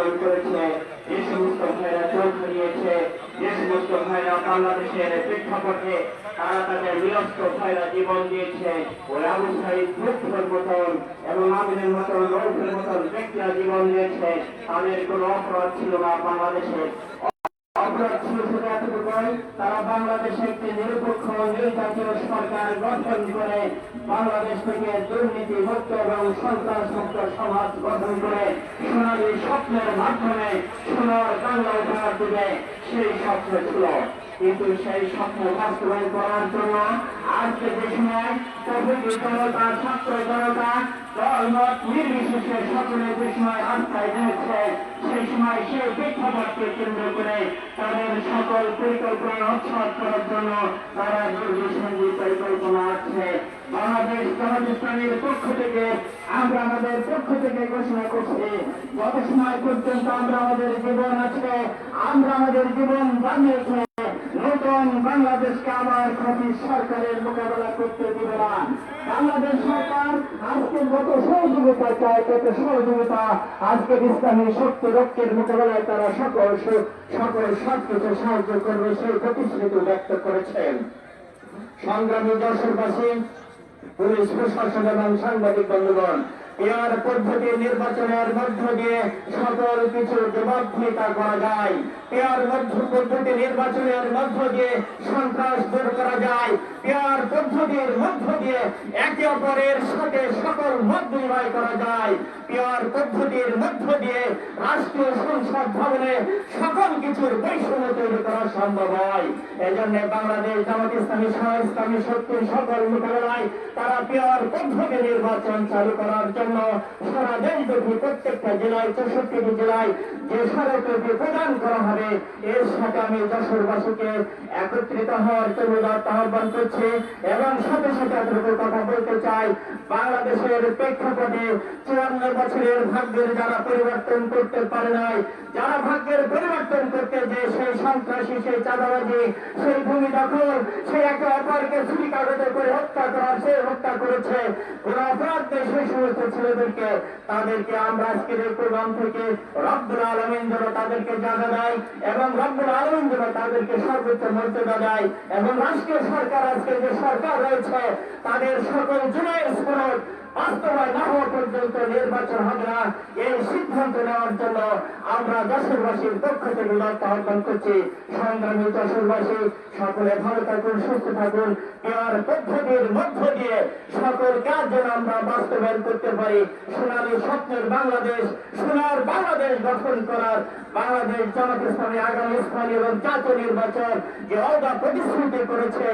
বরণ করেছে যে সমস্ত ভাইরা চোখ হারিয়েছে যে সমস্ত ভাইরা বাংলাদেশের প্রেক্ষাপটে তারা তাদের নিরস্ত ভাইরা জীবন দিয়েছে। ওই আবু মুক্তির মতন এবং আমিনের মতন রৌফের মতন ব্যক্তিরা জীবন দিয়েছে। তাদের কোনো অপরাধ ছিল না বাংলাদেশে। শুধু তারা বাংলাদেশে একটি নিরপেক্ষ নির্বাচন সরকার গঠন করে, বাংলাদেশ থেকে দুর্নীতি মুক্ত এবং সন্ত্রাস মুক্ত সমাজ গঠন করে। সোনালী স্বপ্নের মাধ্যমে সোনার বাংলা উপহার দিবে, সেই স্বপ্ন ছিল। কিন্তু সেই স্বপ্ন বাস্তবায়ন করার জন্য আজকে যে সময় প্রভৃতি জনতা, ছাত্র জনতা, দলমত নির্বিশেষে সকলে যে সময় আস্থায় রয়েছে সেই সময় সেই প্রেক্ষাপটকে কেন্দ্র করে তাদের সকল পরিকল্পনা উৎসব করার জন্য তারা দুর্বিসন্ধি পরিকল্পনা আছে বাংলাদেশ জনপ্রতিষ্ঠানের পক্ষ থেকে আমরা আমাদের পক্ষ থেকে ঘোষণা করছি গত সময় পর্যন্ত আমরা আমাদের জীবন আছে আমরা আমাদের জীবন বানিয়েছে নতুন বাংলাদেশকে আবার ক্ষতি সরকারের মোকাবেলা করতে দিবে না। বাংলাদেশ সরকার আজকে যত সহযোগিতা চায়, তত সহযোগিতা আজকে ইসলামী শক্তি রক্ষের মোকাবেলায় তারা সকল সকল সব কিছু সাহায্য করবে সেই প্রতিশ্রুতি ব্যক্ত করেছেন। সংগ্রামী দর্শকবাসী পুলিশ প্রশাসন এবং সাংবাদিক বন্ধুগণ এর পদ্ধতি নির্বাচনের মধ্য দিয়ে সকল কিছু জবাবদিহিতা করা যায়। এর মধ্য পদ্ধতি নির্বাচনের মধ্য দিয়ে সন্ত্রাস দূর করা যায়। এর পদ্ধতির মধ্য দিয়ে একে অপরের সাথে সকল মত বিনিময় করা যায়। পেয়ার পদ্ধতির মধ্য দিয়ে রাষ্ট্রীয় সংসদ ভবনে সকল কিছুর বৈষম্য তৈরি করা সম্ভব হয়। এজন্য বাংলাদেশ জামাত ইসলামী সহ ইসলামী শক্তির সকল মোকাবেলায় তারা পেয়ার পদ্ধতি নির্বাচন চালু করার জন্য সারা দেশব্যাপী প্রত্যেকটা জেলায় চৌষট্টিটি জেলায় যে সড়কটি প্রদান করা হবে, এর সাথে আমি যশোরবাসীকে একত্রিত হওয়ার জন্য আহ্বান করছি এবং সাথে সাথে এতটুকু কথা বলতে চাই, বাংলাদেশের প্রেক্ষাপটে চুয়ান্ন বছরের ভাগ্যের যারা পরিবর্তন করতে পারে নাই, যারা ভাগ্যের পরিবর্তন করতে যে সেই সন্ত্রাসী, সেই চাঁদাবাজি, সেই ভূমি দখল, সেই একে অপরকে ছুরি কাগজে করে হত্যা করা সে হত্যা করেছে, কোন অপরাধ সেই সমস্ত ছেলেদেরকে তাদেরকে আমরা আজকের এই প্রোগ্রাম থেকে রব্বুল আলমিন যেন তাদেরকে জানা দেয় এবং রব্বুল আলমিন যেন তাদেরকে সর্বোচ্চ মর্যাদা দেয় এবং রাষ্ট্রীয় সরকার আজকে যে সরকার রয়েছে, তাদের সকল জুনের স্মরণ বাস্তবায় না হওয়া পর্যন্ত নির্বাচন হবে না। এই সিদ্ধান্ত নেওয়ার জন্য আমরা যশোরবাসীর পক্ষ থেকে লড়তে আহ্বান করছি। সংগ্রামী যশোরবাসী, সকলে ভালো থাকুন, সুস্থ থাকুন। এর পদ্ধতির মধ্য দিয়ে সকল কাজ যেন আমরা বাস্তবায়ন করতে পারি সোনালী স্বপ্নের বাংলাদেশ, সোনার বাংলাদেশ গঠন করার বাংলাদেশ জামাত ইসলামী আগামী স্থানীয় এবং জাতীয় নির্বাচন যে অদা প্রতিশ্রুতি করেছে,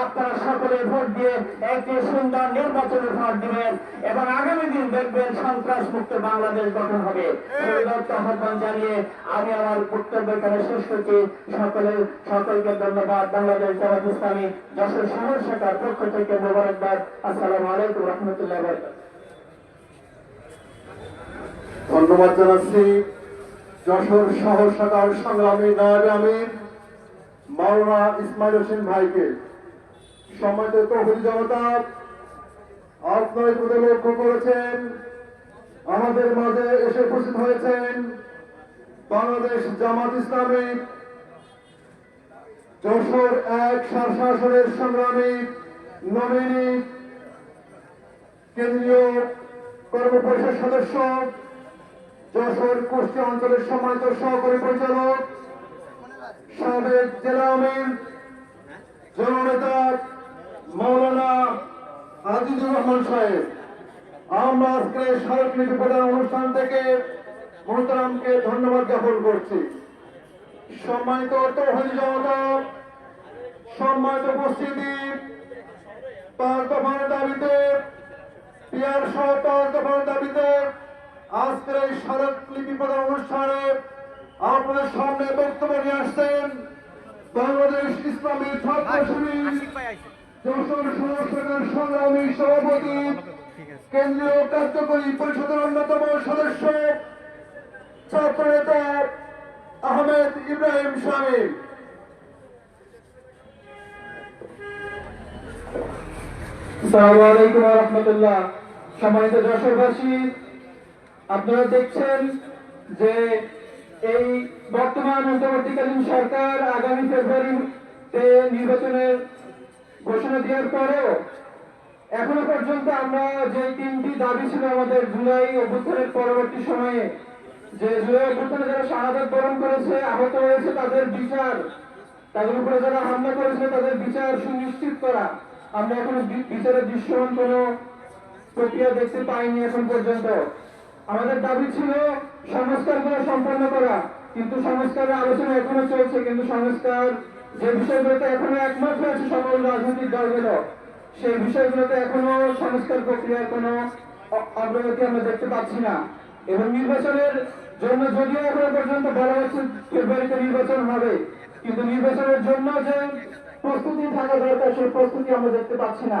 আপনারা সকলে ভোট দিয়ে একটি সুন্দর নির্বাচনে ভোট দিবেন এবং আগামী দিন দেখবেন সন্ত্রাস মুক্ত বাংলাদেশ গঠন হবে। আহ্বান জানিয়ে আমি আমার বক্তব্য এখানে শেষ করছি। সকলে সকলকে ধন্যবাদ। বাংলাদেশ জামাত ইসলামী যশোর শহর শাখার পক্ষ থেকে মোবারকবাদ। আসসালামু আলাইকুম রহমতুল্লাহ ধন্যবাদ জানাচ্ছি যশোর শহর শাখার সংগ্রামী নায়বে আমির, মাওলানা ইসমাইল হোসেন ভাইকে। সম্মানিত তহবিল জনতা, আপনারা ইতিমধ্যে লক্ষ্য করেছেন, আমাদের মাঝে এসে উপস্থিত হয়েছেন বাংলাদেশ জামাত ইসলামী, যশোর এক শাসনের সংগ্রামী নমিনী, কেন্দ্রীয় কর্মপরিষদ সদস্য যশোর কুষ্টিয়া অঞ্চলের সম্মানিত সহকারী পরিচালক, সাবেক জেলা আমির, জননেতা মৌলানা আজিজুর রহমান সাহেব। আমরা আজকে স্মারকলিপি প্রদান অনুষ্ঠান থেকে মোহতারামকে ধন্যবাদ জ্ঞাপন করছি। সম্মানিত তহবিল জনতা, সম্মানিত উপস্থিতি, পাঁচ দফার দাবিতে, পিয়ার সহ পাঁচ দফার দাবিতে আজকের এই স্মারক লিপি প্রদান অনুষ্ঠানে আপনাদের সামনে বক্তব্য নিয়ে আসছেন বাংলাদেশ ইসলামী ছাত্র শিবির যশোর সংস্থানের সংগ্রামী সভাপতি কেন্দ্রীয় কার্যকরী পরিষদের অন্যতম সদস্য ছাত্র নেতা আহমেদ ইব্রাহিম সাহেব। আসসালামু আলাইকুম রহমতুল্লাহ। সম্মানিত যশোরবাসী আপনারা দেখছেন যে এই বর্তমান অন্তর্বর্তীকালীন সরকার আগামী ফেব্রুয়ারিতে নির্বাচনের ঘোষণা দেওয়ার পরেও এখনও পর্যন্ত আমরা যে তিনটি দাবি ছিল আমাদের জুলাই অভ্যুত্থানের পরবর্তী সময়ে, যে জুলাই অভ্যুত্থানে যারা শাহাদাত বরণ করেছে, আহত হয়েছে তাদের বিচার, তাদের উপরে যারা হামলা করেছে তাদের বিচার সুনিশ্চিত করা। আমরা এখনও বিচারের দৃশ্যমান কোনো প্রক্রিয়া দেখতে পাইনি এখন পর্যন্ত। আমাদের দাবি ছিল সংস্কারগুলো সম্পন্ন করা, কিন্তু সংস্কারের আলোচনা এখনও চলছে, কিন্তু সংস্কার যে বিষয়গুলোতে এখনও একমত হয়েছে সকল রাজনৈতিক দলগুলো, সেই বিষয়গুলোতে এখনও সংস্কার প্রক্রিয়ার কোনো অগ্রগতি আমরা দেখতে পাচ্ছি না। এবং নির্বাচনের জন্য যদিও এখনও পর্যন্ত বলা হচ্ছে ফেব্রুয়ারিতে নির্বাচন হবে, কিন্তু নির্বাচনের জন্য যে প্রস্তুতি থাকা দরকার, সেই প্রস্তুতি আমরা দেখতে পাচ্ছি না।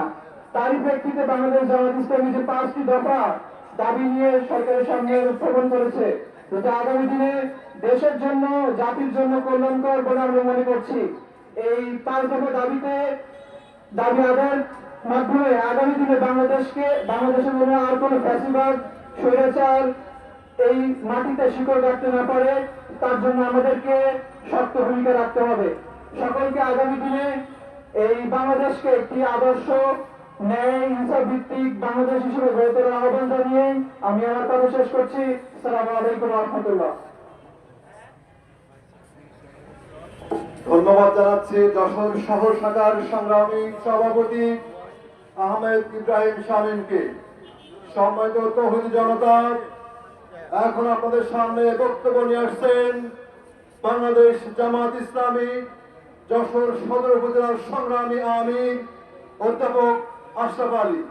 তারই প্রেক্ষিতে বাংলাদেশ জামাত ইসলামী যে পাঁচটি দফা দাবি নিয়ে সরকারের সামনে উত্থাপন করেছে। যেটা আগামী দিনে দেশের জন্য, জাতির জন্য কল্যাণকর বলে আমরা মনে করছি। এই পাঁচ দফা দাবিতে, দাবি আদায়ের মাধ্যমে আগামী দিনে বাংলাদেশকে, বাংলাদেশের মনে আর কোনো ফ্যাসিবাদ, স্বৈরাচার এই মাটিতে শিকড় রাখতে না পারে, তার জন্য আমাদেরকে শক্ত ভূমিকা রাখতে হবে। সকলকে আগামী দিনে এই বাংলাদেশকে একটি আদর্শ ন্যায় ইনসাফ ভিত্তিক বাংলাদেশ হিসেবে গড়ে তোলার আহ্বান জানিয়ে আমি আমার কথা শেষ করছি। সালাম আলাইকুম রহমতুল্লাহ। ধন্যবাদ জানাচ্ছি যশোর শহর শাখার সংগ্রামী সভাপতি আহমেদ ইব্রাহিম শামীমকে। সম্মানিত তহিদ জনতা, এখন আপনাদের সামনে বক্তব্য নিয়ে আসছেন বাংলাদেশ জামাত ইসলামী যশোর সদর উপজেলার সংগ্রামী আমির অধ্যাপক আশরাফ আলী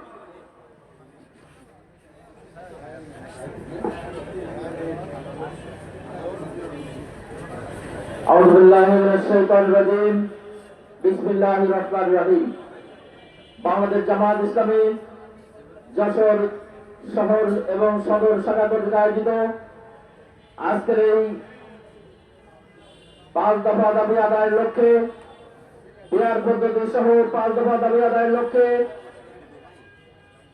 أعوذ بالله من الشيطان الرجيم بسم الله الرحمن الرحيم বাংলাদেশ জামাত ইসলামী যশোর শহর এবং সদর শাখা কর্তৃক আয়োজিত আজকের এই পাঁচ দফা দাবি আদায়ের লক্ষ্যে বিহার পদ্ধতি সহ পাঁচ দফা দাবি আদায়ের লক্ষ্যে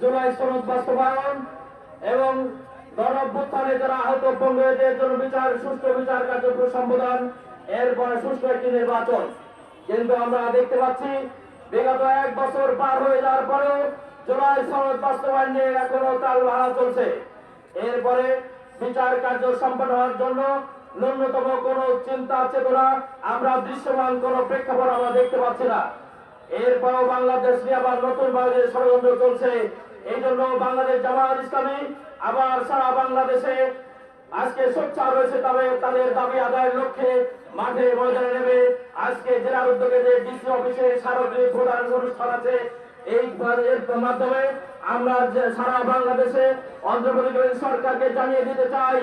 জুলাই সনদ বাস্তবায়ন এবং গণ অভ্যুত্থানে যারা আহত বঙ্গের জন্য বিচার, সুষ্ঠু বিচার কার্যক্রম সম্বোধন, এরপরে সুষ্ঠু একটি নির্বাচন। কিন্তু আমরা দেখতে পাচ্ছি, বিগত এক বছর পার হয়ে যাওয়ার পরেও জুলাই সনদ বাস্তবায়ন নিয়ে এখনও তাল ভাড়া চলছে। এরপরে বিচার কার্য সম্পন্ন হওয়ার জন্য ন্যূনতম কোন চিন্তা, চেতনা আমরা দৃশ্যমান, কোন প্রেক্ষাপট আমরা দেখতে পাচ্ছি না। এরপরেও বাংলাদেশ নিয়ে আবার নতুন ভাবে ষড়যন্ত্র চলছে। এই জন্য বাংলাদেশ জামাত ইসলামী আবার সারা বাংলাদেশে আজকে সোচ্চার রয়েছে তবে তাদের দাবি আদায়ের লক্ষ্যে মাঠে ময়দানে নেবে আজকে জেলার উদ্যোগে যে ডিসি অফিসে স্মারকলিপি প্রদান অনুষ্ঠান আছে, এই মাধ্যমে আমরা সারা বাংলাদেশে অন্ধ্রপ্রদেশের সরকারকে জানিয়ে দিতে চাই,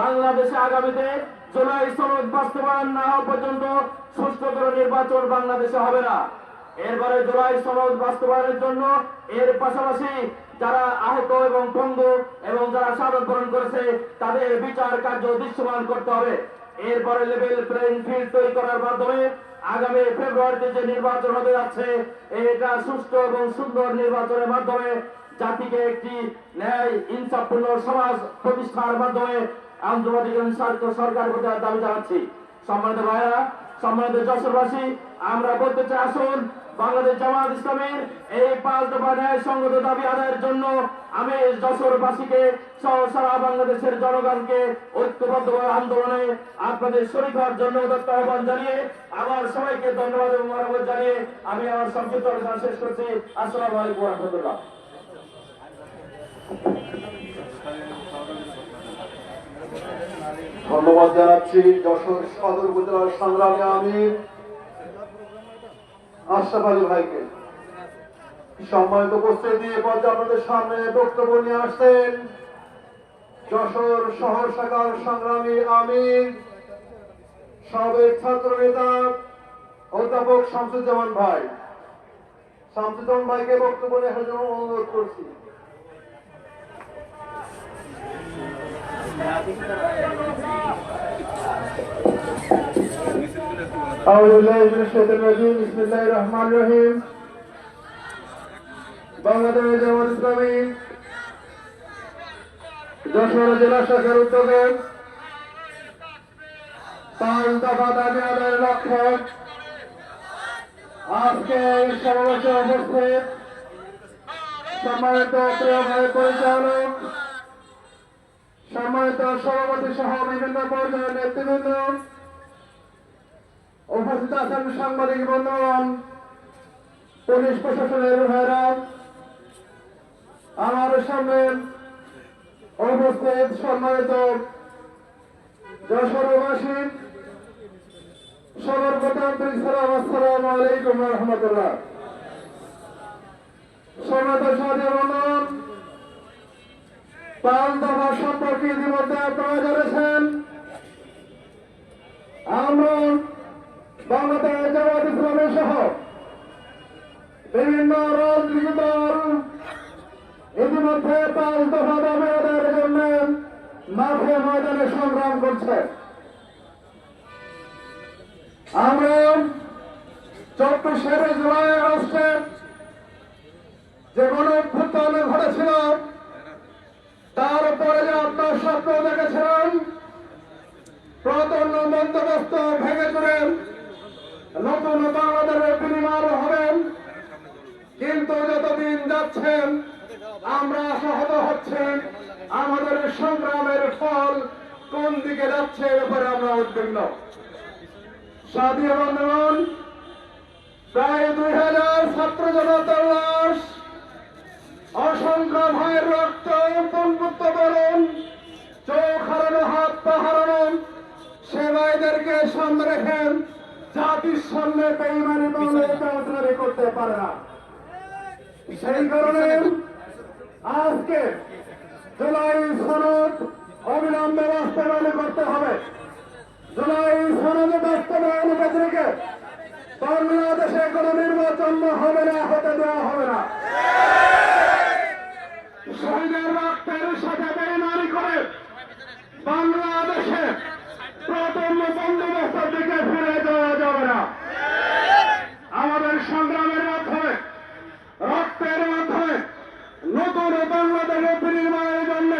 বাংলাদেশে আগামীতে জুলাই সনদ বাস্তবায়ন না হওয়া পর্যন্ত করে নির্বাচন বাংলাদেশে হবে না। এরপরে জুলাই সনদ বাস্তবায়নের জন্য এর পাশাপাশি যারা আহত এবং পঙ্গু এবং যারা সাধন বরণ করেছে, তাদের বিচার কার্য দৃশ্যমান করতে হবে। এরপরে লেভেল প্লেইং ফিল্ড তৈরি করার মাধ্যমে আগামী ফেব্রুয়ারিতে যে নির্বাচন হতে যাচ্ছে, এটা সুষ্ঠু এবং সুন্দর নির্বাচনের মাধ্যমে জাতিকে একটি ন্যায় ইনসাফপূর্ণ সমাজ প্রতিষ্ঠার মাধ্যমে আন্তর্জাতিক সরকার প্রতি দাবি জানাচ্ছি। সম্মানিত ভাইরা সম্মানিত যশোরবাসী, আমরা বলতে চাই, আসুন বাংলাদেশ জামাত ইসলামের এই পাঁচ দফা ন্যায় সঙ্গত দাবি আদায়ের জন্য আমি যশোরবাসীকে সহ সারা বাংলাদেশের জনগণকে ঐক্যবদ্ধ আন্দোলনে আপনাদের শরীর হওয়ার জন্য আহ্বান জানিয়ে আমার সবাইকে ধন্যবাদ এবং মনোবত জানিয়ে আমি আমার সংক্ষিপ্ত আলোচনা শেষ করছি। আসসালামু আলাইকুম রহমতুল্লাহ। ধন্যবাদ জানাচ্ছি যশোর সদর উপজেলার সংগ্রামী আমির। আশরাফ আলী ভাইকে। সম্মানিত উপস্থিতি পর্যায়ে আপনাদের সামনে বক্তব্য নিয়ে আসছেন যশোর শহর শাখার সংগ্রামী আমির সাবেক ছাত্র নেতা অধ্যাপক শামসুজ্জামান ভাই। শামসুজ্জামান ভাইকে বক্তব্য নেওয়ার জন্য অনুরোধ করছি। أعوذ بالله من الشيطان الرجيم بسم الله الرحمن الرحيم বাংলাদেশ জামাত ইসলামী যশোর জেলা শাখার উদ্যোগে পাঁচ দফা দাবি আদায়ের লক্ষ্যে আজকে এই সমাবেশে উপস্থিত সম্মানিত প্রিয় ভাই পরিচালক সম্মানিত সভাপতি সহ বিভিন্ন পর্যায়ের নেতৃবৃন্দ উপস্থিত আছেন সাংবাদিক বন্ধুগণ, পুলিশ প্রশাসনের ভাইরা। আমার সামনে উপস্থিত সম্মানিত যশোরবাসী সর্বপ্রথম সালাম, আসসালাম আলাইকুম রহমতুল্লাহ। সম্মানিত সাথী বন্ধুগণ পাঁচ দফা সম্পর্কে ইতিমধ্যে আপনারা জেনেছেন। আমরা বাংলাদেশ জামাত ইসলামী সহ বিভিন্ন রাজনীতি দল ইতিমধ্যে পাঁচ দফা দাবি জন্য মাঠে ময়দানে সংগ্রাম করছে। আমরা চব্বিশে জুলাই আগস্টে যে গণ অভ্যুত্থান ঘটেছিল তারপরে যে আপনার স্বপ্ন দেখেছিলেন প্রতন্ন বন্দোবস্ত ভেঙে চুরে নতুন বাংলাদেশের বিনিময় হবেন কিন্তু যতদিন যাচ্ছেন, আমরা হচ্ছে আমাদের সংগ্রামের ফল কোন দিকে যাচ্ছে এ আমরা উদ্বিগ্ন। সাথী বন্ধুগণ, প্রায় দুই হাজার ছাত্র জনতার লাশ অসংখ্য রক্ত জাতির সামনে বেইমানি বাংলাদেশ করতে পারে না। সেই কারণে আজকে জুলাই সনদ অবিলম্বে বাস্তবায়ন করতে হবে। জুলাই সনদ বাস্তবায়ন ক্ষেত্রে বাংলাদেশে কোনো নির্বাচন হবে না হতে দেওয়া হবে না। শহীদের রক্তের সাথে বেইমানি করে বাংলাদেশে প্রথম বন্দোবস্তের দিকে ফিরে যাওয়া যাবে না আমাদের সংগ্রামের মাধ্যমে রক্তের মাধ্যমে নতুন বাংলাদেশের বিনির্মাণের জন্য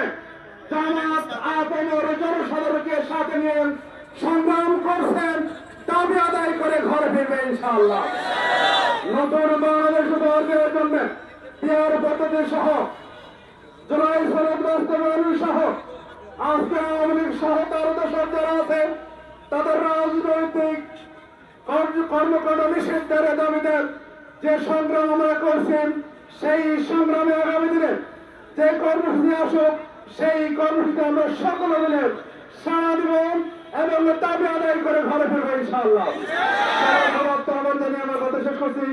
জামাত আপমর জনসাধারণকে সাথে নিয়ে সংগ্রাম করছেন দাবি আদায় করে ঘরে ফিরবে ইনশাআল্লাহ। নতুন বাংলাদেশ উপহারের জন্য বিহার পদ্ধতি সহ, জুলাই সনদ বাস্তবায়ন সহ, আজকে আওয়ামী লীগ সহ তার দেশের আছে, তাদের রাজনৈতিক কর্ম- কর্মকাণ্ড নিষিদ্ধের দাবিতে যে সংগ্রাম আমরা করছি সেই সংগ্রামে আগামী দিনে যে কর্মসূচি আসুক, সেই কর্মসূচি আমরা সকলে মিলে সারা দিব। এবং দাবি আদায় করে ঘরে ফিরবো ইনশাআল্লাহ। আমার কথা শেষ করছি।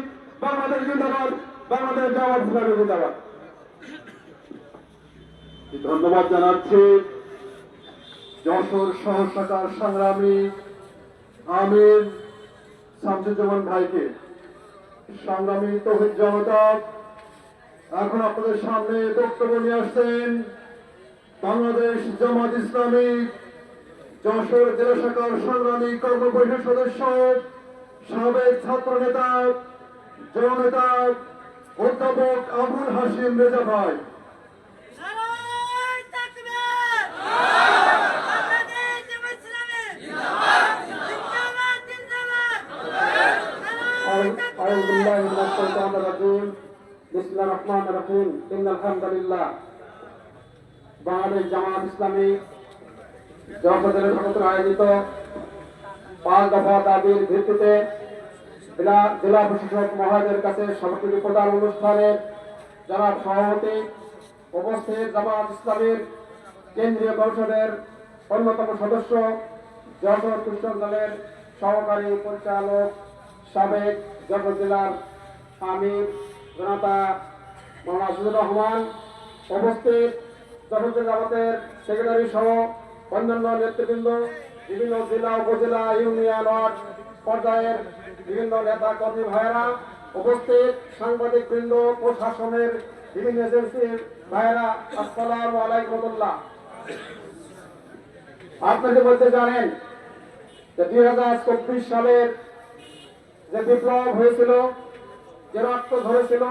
বাংলাদেশ জিন্দাবাদ, বাংলাদেশ জামাত ইসলামী জিন্দাবাদ। ধন্যবাদ জানাচ্ছি যশোর শাখার সংগ্রামী আমির শামসুজ্জামান ভাইকে। সংগ্রামী তহিদ জনতা, এখন আপনাদের সামনে বক্তব্য নিয়ে আসছেন বাংলাদেশ জামাত ইসলামী যশোর জেলা শাখার সংগ্রামী কর্ম পরিষদ সদস্য সাবেক ছাত্র নেতা জননেতা অধ্যাপক আবুল হাসিম রেজা ভাই নারায় তাকবীর বাংলাদেশ জামাত ইসলামী জিন্দাবাদ জিন্দাবাদ নারায় أعوذ بالله من الشيطان الرجيم بسم الله الرحمن الرحيم إن الحمد لله বাংলাদেশ জামাত ইসলামী জগতের সমস্ত আয়োজিত পাঁচ দফা দাবির ভিত্তিতে জেলা প্রশাসক মহাজের কাছে সমাপ্তি প্রদান অনুষ্ঠানের জনাব সভাপতি উপস্থিত জামাত ইসলামীর কেন্দ্রীয় পরিষদের অন্যতম সদস্য যশোর কৃষ্ণ দলের সহকারী পরিচালক সাবেক যশোর জেলার আমির জনতা মোহাম্মদ রহমান, উপস্থিত চতুর্থ জামাতের সেক্রেটারি সহ অন্যান্য নেতৃবৃন্দ, বিভিন্ন জেলা, উপজেলা, ইউনিয়ন, ওয়ার্ড পর্যায়ের বিভিন্ন নেতা কর্মী ভাইয়েরা উপস্থিত, সাংবাদিক বৃন্দ, প্রশাসনের বিভিন্ন এজেন্সির ভাইয়েরা, আসসালামু আলাইকুমুল্লাহ আপনাদের মধ্যে জানেন যে দুই হাজার চব্বিশ সালের যে বিপ্লব হয়েছিল, যে রক্ত ধরেছিল,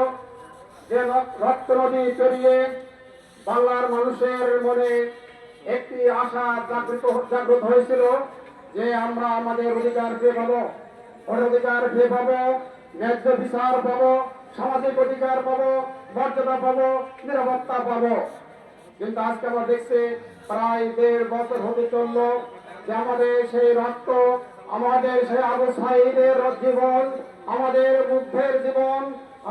যে রক- রক্ত নদী পেরিয়ে বাংলার মানুষের মনে একটি আশা জাগৃত জাগ্রত হয়েছিল যে আমরা আমাদের অধিকার পেয়ে পাবো। অধিকার পেয়ে পাবো, ন্যায্য বিচার পাবো, সামাজিক অধিকার পাবো, মর্যাদা পাবো, নিরাপত্তা পাবো। কিন্তু আজকে আমরা দেখছি প্রায় দেড় বছর হতে চলল যে আমাদের সেই রক্ত, আমাদের সেই আবু সাইদের জীবন, আমাদের বুদ্ধের জীবন,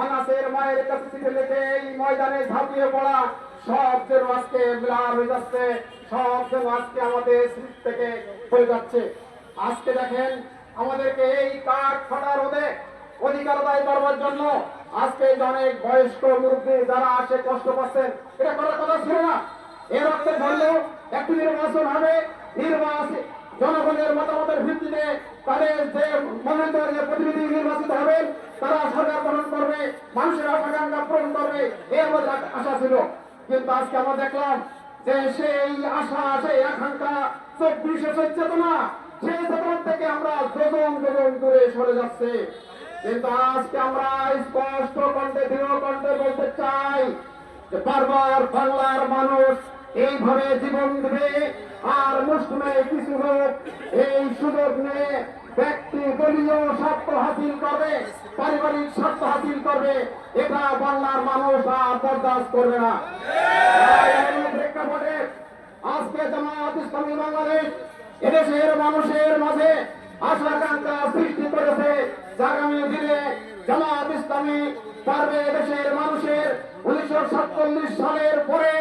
আনাসের মায়ের কাছে লিখে এই ময়দানে ঝাঁপিয়ে পড়া সব যেন আজকে ম্লান হয়ে যাচ্ছে সব যেন আজকে আমাদের স্মৃতি থেকে হয়ে যাচ্ছে। আজকে দেখেন, আমাদেরকে এই কাঠ ফাটা রোদে অধিকার আদায় করবার জন্য আজকে অনেক বয়স্ক মুরব্বী যারা আসে, কষ্ট পাচ্ছেন এটা করার কথা ছিল না। এর অর্থে ধরলেও একটি নির্বাচন হবে নির্বাচন জনগণের মতামতের ভিত্তিতে তাদের যে মনোনীত যে প্রতিনিধি নির্বাচিত হবেন, তারা সরকার গঠন করবে, মানুষের আকাঙ্ক্ষা পূরণ করবে, এর মধ্যে আশা ছিল। কিন্তু আজকে আমরা দেখলাম যে সেই আশা, সেই আকাঙ্ক্ষা চব্বিশে চেতনা সেই চেতনা থেকে আমরা যোজন যোজন দূরে সরে যাচ্ছে। কিন্তু আজকে আমরা স্পষ্ট কণ্ঠে, দৃঢ় কণ্ঠে বলতে চাই যে বারবার বাংলার মানুষ এইভাবে জীবন দেবে, আর মুসলিমে কিছু হোক, এই সুযোগ নিয়ে ব্যক্তি দলীয় স্বার্থ হাসিল করবে, পারিবারিক স্বার্থ হাসিল করবে, এটা বাংলার মানুষ আর বরদাস্ত করবে না। আজকে জামাত ইসলামী বাংলাদেশ এদেশের মানুষের মাঝে আশা আকাঙ্ক্ষা সৃষ্টি করেছে। আগামী দিনে জামাত ইসলামী পারবে এদেশের মানুষের উনিশশো সাতচল্লিশ সালের পরে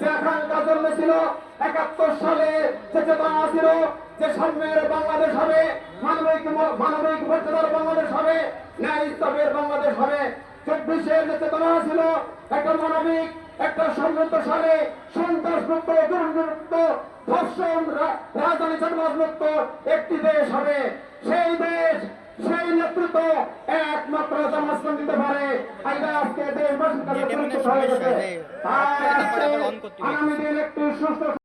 যে আকাঙ্ক্ষা জন্মেছিল, একাত্তর সালে যে চেতনা ছিল যে সাম্যের বাংলাদেশ হবে, মানবিক মানবিক মর্যাদার বাংলাদেশ হবে, ন্যায় ইসলামের বাংলাদেশ হবে। চব্বিশের যে চেতনা ছিল একটা মানবিক, একটা সমৃদ্ধ সালে সন্ত্রাস মুক্ত দুর্নীতিমুক্ত, ধর্ষণ রাজধানী চাঁদবাজ মুক্ত একটি দেশ হবে। সেই দেশ সেই নেতৃত্ব একমাত্র জামাসন দিতে পারে। এটা আজকে দেশবাসীর কাছে পরিচিত হয়ে গেছে। আগামী দিন একটি সুস্থ